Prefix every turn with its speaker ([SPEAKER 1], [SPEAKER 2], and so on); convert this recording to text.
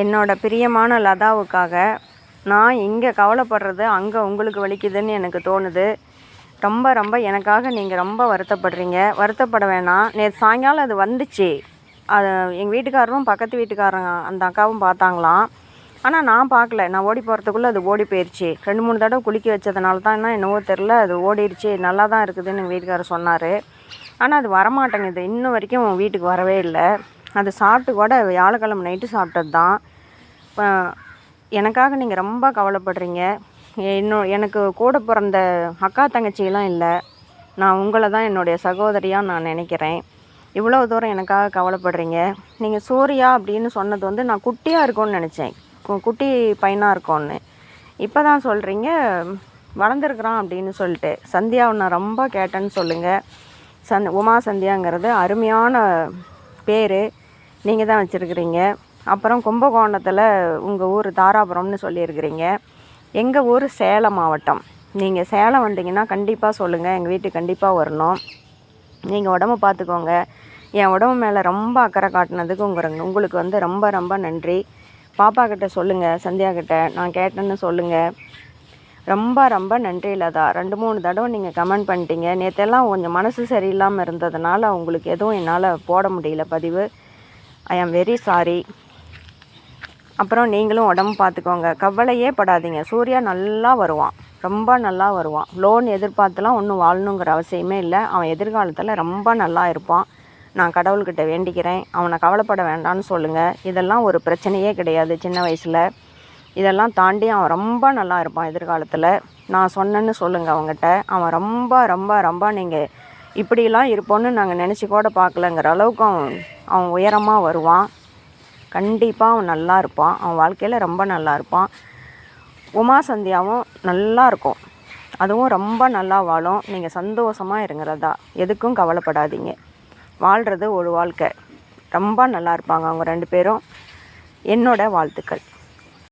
[SPEAKER 1] என்னோட பிரியமான லதாவுக்காக நான் இங்கே கவலைப்படுறது அங்கே உங்களுக்கு வலிக்குதுன்னு எனக்கு தோணுது. ரொம்ப ரொம்ப எனக்காக நீங்கள் ரொம்ப வருத்தப்படுறீங்க. வருத்தப்பட வேணாம். நேற்று சாயங்காலம் அது வந்துச்சு. அது எங்கள் வீட்டுக்காரரும் பக்கத்து வீட்டுக்காரங்க அந்த அக்காவும் பார்த்தாங்களாம். ஆனால் நான் பார்க்கல. நான் ஓடி போகிறதுக்குள்ளே அது ஓடி போயிடுச்சு ரெண்டு மூணு தடவை குளிக்க வச்சதுனால தான் என்ன என்னவோ தெரில அது ஓடிடுச்சு நல்லா தான் இருக்குதுன்னு எங்கள் வீட்டுக்காரர் சொன்னார். ஆனால் அது வரமாட்டேங்குது. இன்ன வரைக்கும் வீட்டுக்கு வரவே இல்லை. அது சாப்பிட்டு கூட வியாழக்கிழமை நைட்டு சாப்பிட்டது தான் இப்போ எனக்காக நீங்கள் ரொம்ப கவலைப்படுறீங்க. இன்னும் எனக்கு கூட பிறந்த அக்கா தங்கச்சியெல்லாம் இல்லை. நான் உங்களை தான் என்னுடைய சகோதரியாக நான் நினைக்கிறேன். இவ்வளோ தூரம் எனக்காக கவலைப்படுறீங்க. நீங்கள் சூர்யா அப்படின்னு சொன்னது வந்து நான் குட்டியாக இருக்கோன்னு நினச்சேன். கு- குட்டி பையனாக இருக்கோன்னு இப்போ தான் சொல்கிறீங்க வளர்ந்துருக்குறான் அப்படின்னு சொல்லிட்டு. சந்தியாவை நான் ரொம்ப கேட்டேன்னு சொல்லுங்கள் சந் உமா சந்தியாங்கிறது அருமையான பேர். நீங்கள் தான் வச்சுருக்கிறீங்க. அப்புறம் கும்பகோணத்தில் உங்கள் ஊர் தாராபுரம்னு சொல்லியிருக்கிறீங்க. எங்கள் ஊர் சேலம் மாவட்டம். நீங்கள் சேலம் வந்தீங்கன்னா கண்டிப்பாக சொல்லுங்கள் எங்கள் வீட்டுக்கு கண்டிப்பாக வரணும். நீங்கள் உடம்ப பார்த்துக்கோங்க என் உடம்பு மேலே ரொம்ப அக்கறை காட்டினதுக்கு உங்கள் உங்களுக்கு வந்து ரொம்ப ரொம்ப நன்றி. பாப்பா கிட்ட சொல்லுங்கள் சந்தியா கிட்ட. நான் கேட்டேன்னு சொல்லுங்கள் ரொம்ப ரொம்ப நன்றி லதா. ரெண்டு மூணு தடவை நீங்கள் கமெண்ட் பண்ணிட்டீங்க. நேற்றெல்லாம் கொஞ்சம் மனசு சரியில்லாமல் இருந்ததுனால உங்களுக்கு எதுவும் என்னால் போட முடியல பதிவு. ஐ ஆம் வெரி சாரி அப்புறம் நீங்களும் உடம்பு பார்த்துக்கோங்க. கவலையே படாதீங்க. சூர்யா நல்லா வருவான். ரொம்ப நல்லா வருவான். லோன் எதிர்பார்த்துலாம் ஒன்றும் வாழணுங்கிற அவசியமே இல்லை. அவன் எதிர்காலத்தில் ரொம்ப நல்லா இருப்பான். நான் கடவுள்கிட்ட வேண்டிக்கிறேன். அவனை கவலைப்பட வேண்டாம்னு சொல்லுங்கள் இதெல்லாம் ஒரு பிரச்சனையே கிடையாது சின்ன வயசில். இதெல்லாம் தாண்டி அவன் ரொம்ப நல்லா இருப்பான் எதிர்காலத்தில். நான் சொன்னேன்னு சொல்லுங்கள் அவங்ககிட்ட அவன் ரொம்ப ரொம்ப ரொம்ப நீங்கள் இப்படிலாம் இருப்போன்னு நாங்கள் நினச்சி கூட பார்க்கலங்கிற அளவுக்கு அவன் அவன் உயரமாக வருவான். கண்டிப்பாக அவன் நல்லா இருப்பான். அவன் வாழ்க்கையில் ரொம்ப நல்லா இருப்பான். உமா சந்தியாவும் நல்லா இருக்கும். அதுவும் ரொம்ப நல்லா வாழும். நீங்கள் சந்தோஷமாக இருங்கிறதா. எதுக்கும் கவலைப்படாதீங்க. வாழ்கிறது ஒரு வாழ்க்கை. ரொம்ப நல்லா இருப்பாங்க அவங்க ரெண்டு பேரும். என்னோட வாழ்த்துக்கள்.